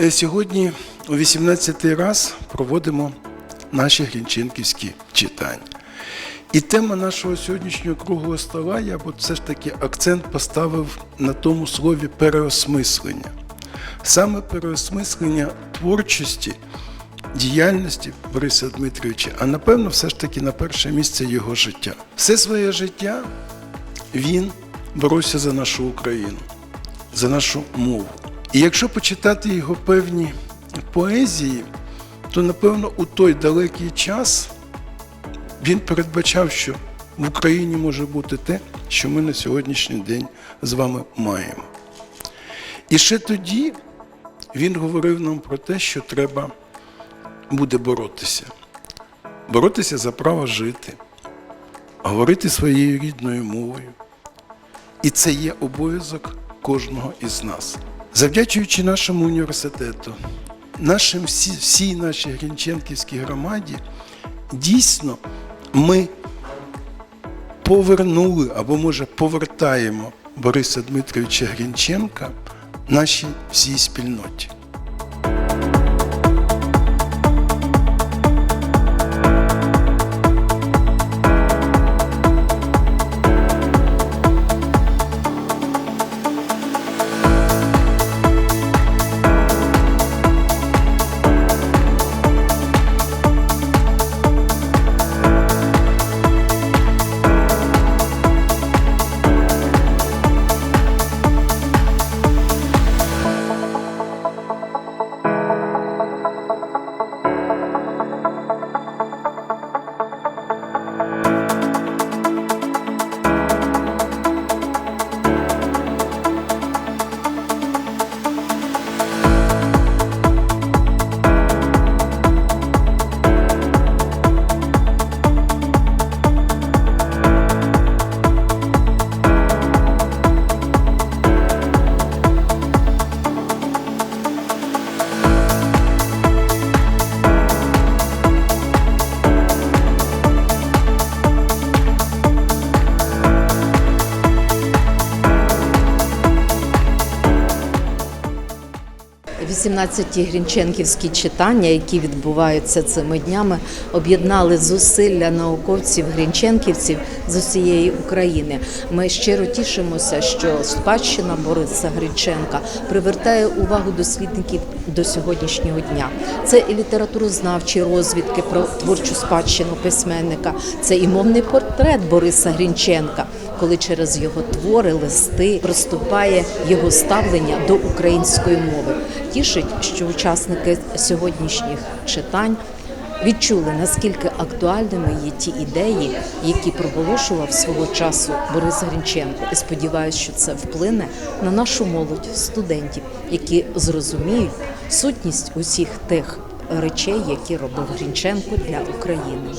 е, сьогодні у 18-й раз проводимо наші грінченківські читання. І тема нашого сьогоднішнього круглого стола, я б все ж таки акцент поставив на тому слові переосмислення. Саме переосмислення творчості, діяльності Бориса Дмитровича, а напевно, все ж таки на перше місце його життя. Все своє життя він боровся за нашу Україну, за нашу мову. І якщо почитати його певні поезії, то напевно у той далекий час він передбачав, що в Україні може бути те, що ми на сьогоднішній день з вами маємо. І ще тоді він говорив нам про те, що треба буде боротися. Боротися за право жити, говорити своєю рідною мовою. І це є обов'язок кожного із нас. Завдячуючи нашому університету, нашим всі, всій нашій Грінченківській громаді, дійсно ми повернули або, може, повертаємо Бориса Дмитровича Грінченка нашій всій спільноті. – 18-ті грінченківські читання, які відбуваються цими днями, об'єднали зусилля науковців грінченківців з усієї України. Ми щиро тішимося, що спадщина Бориса Грінченка привертає увагу дослідників до сьогоднішнього дня. Це і літературознавчі розвідки про творчу спадщину письменника, це і мовний портрет Бориса Грінченка коли через його твори, листи проступає його ставлення до української мови. Тішить, що учасники сьогоднішніх читань відчули наскільки актуальними є ті ідеї, які проголошував свого часу Борис Грінченко. І сподіваюся, що це вплине на нашу молодь, студентів, які зрозуміють сутність усіх тих речей, які робив Грінченко для України.